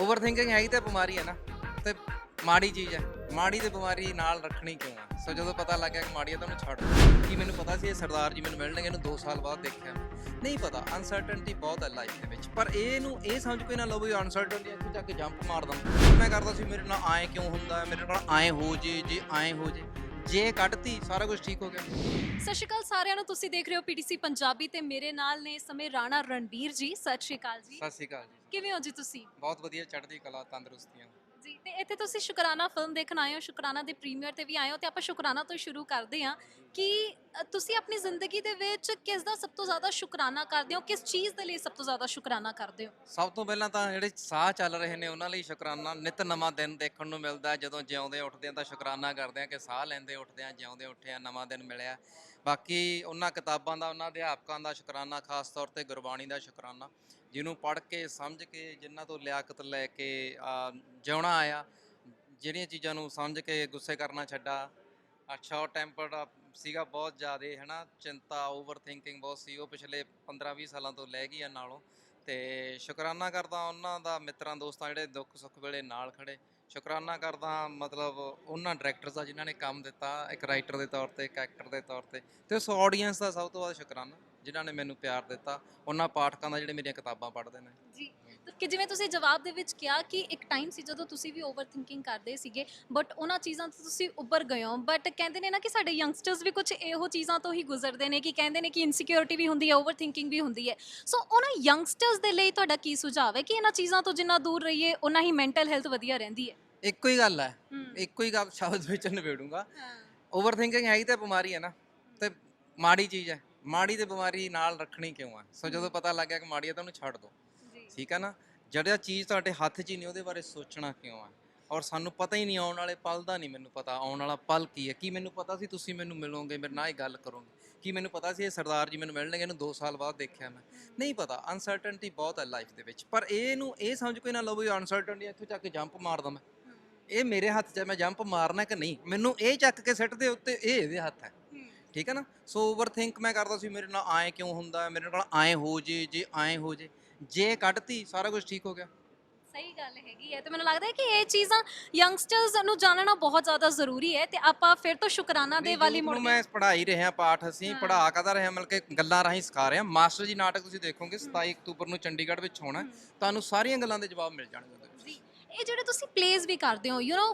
Overthinking ਹੈਗੀ ਤਾਂ ਬਿਮਾਰੀ ਹੈ ਨਾ ਤੇ ਮਾੜੀ ਚੀਜ਼ ਹੈ। ਮਾੜੀ ਤੇ ਬਿਮਾਰੀ ਨਾਲ ਰੱਖਣੀ ਕਿਉਂ ਆ? ਸੋ ਜਦੋਂ ਪਤਾ ਲੱਗ ਗਿਆ ਕਿ ਮਾੜੀ ਹੈ ਤਾਂ ਉਹਨੂੰ ਛੱਡ ਕੀ ਮੈਨੂੰ ਪਤਾ ਸੀ ਇਹ ਸਰਦਾਰ ਜੀ ਮੈਨੂੰ ਮਿਲਣਗੇ ਇਹਨੂੰ 2 ਸਾਲ ਬਾਅਦ ਦੇਖਿਆ। ਨਹੀਂ ਪਤਾ ਅਨਸਰਟਨਟੀ ਬਹੁਤ ਹੈ ਲਾਈਫ ਦੇ ਵਿੱਚ। ਪਰ ਇਹ ਇਹਨੂੰ ਇਹ ਸਮਝ ਕੋਈ ਨਾ ਲਓ ਵੀ ਅਨਸਰਟਨਟੀ ਇੱਥੇ ਜਾ ਕੇ ਜੰਪ ਮਾਰ ਦਾਂ ਮੈਂ ਕਰਦਾ ਸੀ ਮੇਰੇ ਨਾਲ ਆਏ ਕਿਉਂ ਹੁੰਦਾ ਮੇਰੇ ਨਾਲ ਆਏ ਹੋ ਜੇ ਜੇ ਆਏ ਹੋ ਜੇ। ਜੇ ਕੱਢਤੀ ਸਾਰਾ ਕੁਝ ਠੀਕ ਹੋ ਗਿਆ। ਸਤਿ ਸ਼੍ਰੀ ਅਕਾਲ ਸਾਰਿਆਂ ਨੂੰ ਤੁਸੀਂ ਦੇਖ ਰਹੇ ਹੋ ਪੀਟੀਸੀ ਪੰਜਾਬੀ ਤੇ ਮੇਰੇ ਨਾਲ ਨੇ ਇਸ ਸਮੇਂ ਰਾਣਾ ਰਣਬੀਰ ਜੀ। ਸਤਿ ਸ਼੍ਰੀ ਅਕਾਲ ਜੀ। ਸਤਿ ਸ਼੍ਰੀ ਅਕਾਲ ਜੀ। ਕਿਵੇਂ ਹੋ ਜੀ ਤੁਸੀਂ? ਬਹੁਤ ਵਧੀਆ ਚੜ੍ਹਦੀ ਕਲਾ ਤੰਦਰੁਸਤੀਆਂ। ਜੀ ਤੇ ਇੱਥੇ ਤੁਸੀਂ ਸ਼ੁਕਰਾਨਾ ਫਿਲਮ ਦੇਖਣ ਆਏ ਹੋ ਸ਼ੁਕਰਾਨਾ ਦੇ ਪ੍ਰੀਮੀਅਰ ਤੇ ਵੀ ਆਏ ਹੋ ਤੇ ਆਪਾਂ ਸ਼ੁਕਰਾਨਾ ਤੋਂ ਸ਼ੁਰੂ ਕਰਦੇ ਹਾਂ ਕਿ ਤੁਸੀਂ ਆਪਣੀ ਜ਼ਿੰਦਗੀ ਦੇ ਵਿੱਚ ਕਿਸ ਦਾ ਸਭ ਤੋਂ ਜ਼ਿਆਦਾ ਸ਼ੁਕਰਾਨਾ ਕਰਦੇ ਹੋ ਕਿਸ ਚੀਜ਼ ਦੇ ਲਈ ਸਭ ਤੋਂ ਜ਼ਿਆਦਾ ਸ਼ੁਕਰਾਨਾ ਕਰਦੇ ਹੋ? ਸਭ ਤੋਂ ਪਹਿਲਾਂ ਤਾਂ ਜਿਹੜੇ ਸਾਹ ਚੱਲ ਰਹੇ ਨੇ ਉਹਨਾਂ ਲਈ ਸ਼ੁਕਰਾਨਾ ਨਿਤ ਨਵਾਂ ਦਿਨ ਦੇਖਣ ਨੂੰ ਮਿਲਦਾ। ਜਦੋਂ ਜਿਉਂਦੇ ਉੱਠਦੇ ਆ ਤਾਂ ਸ਼ੁਕਰਾਨਾ ਕਰਦੇ ਆ ਕਿ ਸਾਹ ਲੈਂਦੇ ਉੱਠਦੇ ਆ ਜਿਉਂਦੇ ਉੱਠੇ ਆ ਨਵਾਂ ਦਿਨ ਮਿਲਿਆ। ਬਾਕੀ ਉਹਨਾਂ ਕਿਤਾਬਾਂ ਦਾ ਉਹਨਾਂ ਅਧਿਆਪਕਾਂ ਦਾ ਸ਼ੁਕਰਾਨਾ ਖਾਸ ਤੌਰ ਤੇ ਗੁਰਬਾਣੀ ਦਾ ਸ਼ੁਕਰਾਨਾ। ਜਿਹਨੂੰ ਪੜ੍ਹ ਕੇ, ਸਮਝ ਕੇ ਜਿਨ੍ਹਾਂ ਤੋਂ ਲਿਆਕਤ ਲੈ ਕੇ ਜਿਉਣਾ ਆਇਆ, ਜਿਹੜੀਆਂ ਚੀਜ਼ਾਂ ਨੂੰ ਸਮਝ ਕੇ ਗੁੱਸੇ ਕਰਨਾ ਛੱਡਾ। ਅੱਛਾ ਟੈਂਪਰਡ ਸੀਗਾ ਬਹੁਤ ਜ਼ਿਆਦਾ, ਹਨਾ, ਚਿੰਤਾ ਓਵਰ ਥਿੰਕਿੰਗ ਬਹੁਤ ਸੀ। ਉਹ ਪਿਛਲੇ 15-20 ਸਾਲਾਂ ਤੋਂ ਲੈ ਗਈ ਆ ਨਾਲੋਂ। ਤੇ ਸ਼ੁਕਰਾਨਾ ਕਰਦਾ ਉਹਨਾਂ ਦਾ, ਮਿੱਤਰਾਂ, ਦੋਸਤਾਂ ਜਿਹੜੇ ਦੁੱਖ ਸੁੱਖ ਵੇਲੇ ਨਾਲ ਖੜੇ। ਸ਼ੁਕਰਾਨਾ ਕਰਦਾ, ਮਤਲਬ ਉਹਨਾਂ ਡਾਇਰੈਕਟਰਸ ਦਾ ਜਿਨ੍ਹਾਂ ਨੇ ਕੰਮ ਦਿੱਤਾ, ਇੱਕ ਰਾਈਟਰ ਦੇ ਤੌਰ ਤੇ, ਇੱਕ ਐਕਟਰ ਦੇ ਤੌਰ ਤੇ। ਤੇ ਉਸ ਆਡੀਅנס ਦਾ ਸਭ ਤੋਂ ਵੱਧ ਸ਼ੁਕਰਾਨਾ। ਜਿਨ੍ਹਾਂ ਨੇ ਮੈਨੂੰ ਪਿਆਰ ਦਿੱਤਾ ਉਹਨਾਂ ਪਾਠਕਾਂ ਦਾ ਜਿਹੜੇ ਮੇਰੀਆਂ ਕਿਤਾਬਾਂ ਪੜ੍ਹਦੇ ਨੇ। ਜੀ। ਕਿ ਜਿਵੇਂ ਤੁਸੀਂ ਜਵਾਬ ਦੇ ਵਿੱਚ ਕਿਹਾ ਕਿ ਇੱਕ ਟਾਈਮ ਸੀ ਜਦੋਂ ਤੁਸੀਂ ਵੀ ਓਵਰਥਿੰਕਿੰਗ ਕਰਦੇ ਸੀਗੇ ਬਟ ਉਹਨਾਂ ਚੀਜ਼ਾਂ ਤੋਂ ਤੁਸੀਂ ਉੱਭਰ ਗਏ ਹੋ। ਬਟ ਕਹਿੰਦੇ ਨੇ ਨਾ ਕਿ ਸਾਡੇ ਯੰਗਸਟਰਸ ਵੀ ਕੁਝ ਇਹੋ ਚੀਜ਼ਾਂ ਤੋਂ ਹੀ ਗੁਜ਼ਰਦੇ ਨੇ ਕਿ ਕਹਿੰਦੇ ਨੇ ਕਿ ਇਨਸਿਕਿਉਰਿਟੀ ਵੀ ਹੁੰਦੀ ਹੈ ਓਵਰਥਿੰਕਿੰਗ ਵੀ ਹੁੰਦੀ ਹੈ। ਸੋ ਉਹਨਾਂ ਯੰਗਸਟਰਸ ਦੇ ਲਈ ਤੁਹਾਡਾ ਕੀ ਸੁਝਾਅ ਹੈ ਕਿ ਇਹਨਾਂ ਚੀਜ਼ਾਂ ਤੋਂ ਜਿੰਨਾ ਦੂਰ ਰਹੀਏ ਉਹਨਾਂ ਹੀ ਮੈਂਟਲ ਹੈਲਥ ਵਧੀਆ ਰਹਿੰਦੀ ਹੈ? ਇੱਕੋ ਹੀ ਗੱਲ ਹੈ। ਹੂੰ। ਇੱਕੋ ਹੀ ਗੱਲ ਸ਼ਬਦ ਵਿੱਚ ਨਿਬੇੜੂੰਗਾ। ਹਾਂ। ਓਵਰ ਥਿੰਕਿੰਗ ਹੈਗੀ ਤਾਂ ਬਿਮਾਰੀ ਹੈ ਨਾ। ਤੇ ਮਾੜੀ ਚੀਜ਼ ਹੈ। ਮਾੜੀ ਤੇ ਬਿਮਾਰੀ ਨਾਲ ਰੱਖਣੀ ਕਿਉਂ ਆ? ਸੋ ਜਦੋਂ ਪਤਾ ਲੱਗ ਗਿਆ ਕਿ ਮਾੜੀ ਹੈ ਤਾਂ ਉਹਨੂੰ ਛੱਡ ਦਿਓ ਠੀਕ ਹੈ ਨਾ? ਜਿਹੜਾ ਚੀਜ਼ ਤੁਹਾਡੇ ਹੱਥ 'ਚ ਹੀ ਨਹੀਂ ਉਹਦੇ ਬਾਰੇ ਸੋਚਣਾ ਕਿਉਂ ਆ? ਔਰ ਸਾਨੂੰ ਪਤਾ ਹੀ ਨਹੀਂ ਆਉਣ ਵਾਲੇ ਪਲ ਦਾ ਨਹੀਂ ਮੈਨੂੰ ਪਤਾ। ਆਉਣ ਵਾਲਾ ਪਲ ਕੀ ਹੈ ਕੀ ਮੈਨੂੰ ਪਤਾ ਸੀ ਤੁਸੀਂ ਮੈਨੂੰ ਮਿਲੋਗੇ ਮੇਰੇ ਨਾਲ ਹੀ ਗੱਲ ਕਰੋਗੇ? ਕੀ ਮੈਨੂੰ ਪਤਾ ਸੀ ਇਹ ਸਰਦਾਰ ਜੀ ਮੈਨੂੰ ਮਿਲਣਗੇ ਇਹਨੂੰ 2 ਸਾਲ ਬਾਅਦ ਦੇਖਿਆ ਮੈਂ? ਨਹੀਂ ਪਤਾ। ਅਨਸਰਟਨਟੀ ਬਹੁਤ ਹੈ ਲਾਈਫ ਦੇ ਵਿੱਚ। ਪਰ ਇਹ ਇਹਨੂੰ ਇਹ ਸਮਝ ਕੋਈ ਨਾ ਲਓ ਵੀ ਅਨਸਰਟਨਟੀ ਇੱਥੋਂ ਚੱਕ ਕੇ ਜੰਪ ਮਾਰ ਦਵਾਂ ਇਹ ਮੇਰੇ ਹੱਥ 'ਚ ਹੈ ਮੈਂ ਜੰਪ ਮਾਰਨਾ ਕਿ ਨਹੀਂ? ਮੈਨੂੰ ਇਹ ਚੱਕ ਕੇ ਸਿੱਟ ਦੇ ਉੱਤੇ ਇਹ ਇਹਦੇ ਹੱਥ ਹੈ ਠੀਕ ਹੈ ਨਾ? ਸੋ ਓਵਰਥਿੰਕ ਮੈਂ ਕਰਦਾ ਸੀ ਮੇਰੇ ਨਾਲ ਆਏ ਕਿਉਂ ਹੁੰਦਾ? ਹੈ, ਮੇਰੇ ਨਾਲ ਆਏ ਹੋ ਜੇ ਜੇ ਆਏ ਹੋ ਜੇ। ਜੇ ਕੱਢਤੀ ਸਾਰਾ ਕੁਝ ਠੀਕ ਹੋ ਗਿਆ। ਸਹੀ ਗੱਲ ਹੈਗੀ ਹੈ। ਤੇ ਮੈਨੂੰ ਲੱਗਦਾ ਹੈ ਕਿ ਇਹ ਚੀਜ਼ਾਂ ਯੰਗਸਟਰਸ ਨੂੰ ਜਾਣਨਾ ਬਹੁਤ ਜ਼ਿਆਦਾ ਜ਼ਰੂਰੀ ਹੈ ਤੇ ਆਪਾਂ ਫਿਰ ਤੋਂ ਸ਼ੁਕਰਾਨਾ ਦੇ ਵਾਲੀ ਮੁੜ ਮੈਂ ਪੜ੍ਹਾਈ ਰਿਹਾ ਪਾਠ ਅਸੀਂ ਹਾਂ। ਪੜ੍ਹਾ ਕਦਾ ਰਿਹਾ? ਮਤਲਬ ਕਿ ਗੱਲਾਂ ਰਾਹੀਂ ਸਿਖਾ ਰਿਹਾ। ਮਾਸਟਰ ਜੀ ਨਾਟਕ ਤੁਸੀਂ ਦੇਖੋਗੇ 27 ਅਕਤੂਬਰ ਨੂੰ ਚੰਡੀਗੜ੍ਹ ਵਿੱਚ ਹੋਣਾ ਹੈ। ਤੁਹਾਨੂੰ ਸਾਰੀਆਂ ਗੱਲਾਂ ਦੇ ਜਵਾਬ ਮਿਲ ਜਾਣਗੇ ਜੀ। ਇਹ ਜਿਹੜੇ ਤੁਸੀਂ ਪਲੇਜ਼ ਵੀ ਕਰਦੇ ਹੋ ਯੂ نو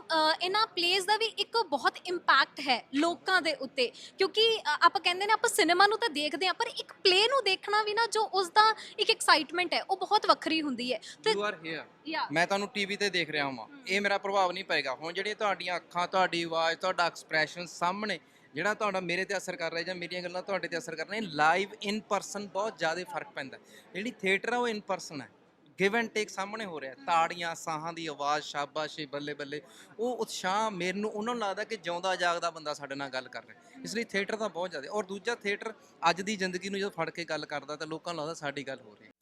ਇਹਨਾਂ ਪਲੇਜ਼ ਦਾ ਵੀ ਇੱਕ ਬਹੁਤ ਇੰਪੈਕਟ ਹੈ ਲੋਕਾਂ ਦੇ ਉੱਤੇ। ਕਿਉਂਕਿ ਅ, ਆਪਾਂ ਕਹਿੰਦੇ ਨੇ ਆਪਾਂ ਸਿਨੇਮਾ ਨੂੰ ਤਾਂ ਦੇਖਦੇ ਹਾਂ ਪਰ ਇੱਕ ਪਲੇ ਨੂੰ ਦੇਖਣਾ ਵੀ ਨਾ ਜੋ ਉਸ ਦਾ ਇੱਕ ਐਕਸਾਈਟਮੈਂਟ ਹੈ ਉਹ ਬਹੁਤ ਵੱਖਰੀ ਹੁੰਦੀ ਹੈ। ਤੇ ਯੂ ਆਰ ਹੇਅਰ ਯਾ ਮੈਂ ਤੁਹਾਨੂੰ ਟੀਵੀ ਤੇ ਦੇਖ ਰਿਹਾ ਹਾਂ ਇਹ ਮੇਰਾ ਪ੍ਰਭਾਵ ਨਹੀਂ ਪਏਗਾ। ਹੁਣ ਜਿਹੜੀਆਂ ਤੁਹਾਡੀਆਂ ਅੱਖਾਂ ਤੁਹਾਡੀ ਆਵਾਜ਼ ਤੁਹਾਡਾ ਐਕਸਪ੍ਰੈਸ਼ਨ ਸਾਹਮਣੇ ਜਿਹੜਾ ਤੁਹਾਡਾ ਮੇਰੇ ਤੇ ਅਸਰ ਕਰ ਰਿਹਾ ਜਾਂ ਮੇਰੀਆਂ ਗੱਲਾਂ ਤੁਹਾਡੇ ਤੇ ਅਸਰ ਕਰ ਰਹੀਆਂ ਲਾਈਵ ਇਨ ਪਰਸਨ ਬਹੁਤ ਜ਼ਿਆਦਾ ਫ਼ਰਕ ਪੈਂਦਾ। ਜਿਹੜੀ ਥੀਏਟਰ ਆ ਉਹ ਇਨ ਪਰਸਨ ਹੈ। ਗਿਵ ਐਂਡ ਟੇਕ ਸਾਹਮਣੇ ਹੋ ਰਿਹਾ ਤਾੜੀਆਂ, ਸਾਹਾਂ ਦੀ ਆਵਾਜ਼, ਸ਼ਾਬਾਸ਼ੀ, ਬੱਲੇ ਬੱਲੇ। ਉਹ ਉਤਸ਼ਾਹ ਮੈਨੂੰ ਉਹਨਾਂ ਨੂੰ ਲੱਗਦਾ ਕਿ ਜਿਉਂਦਾ ਜਾਗਦਾ ਬੰਦਾ ਸਾਡੇ ਨਾਲ ਗੱਲ ਕਰ ਰਿਹਾ ਇਸ ਲਈ ਥੀਏਟਰ ਤਾਂ ਬਹੁਤ ਜ਼ਿਆਦਾ ਔਰ ਦੂਜਾ ਥੀਏਟਰ ਅੱਜ ਦੀ ਜ਼ਿੰਦਗੀ ਨੂੰ ਜਦੋਂ ਫੜ ਕੇ ਗੱਲ ਕਰਦਾ ਤਾਂ ਲੋਕਾਂ ਨੂੰ ਲੱਗਦਾ ਸਾਡੀ ਗੱਲ ਹੋ ਰਹੀ ਹੈ।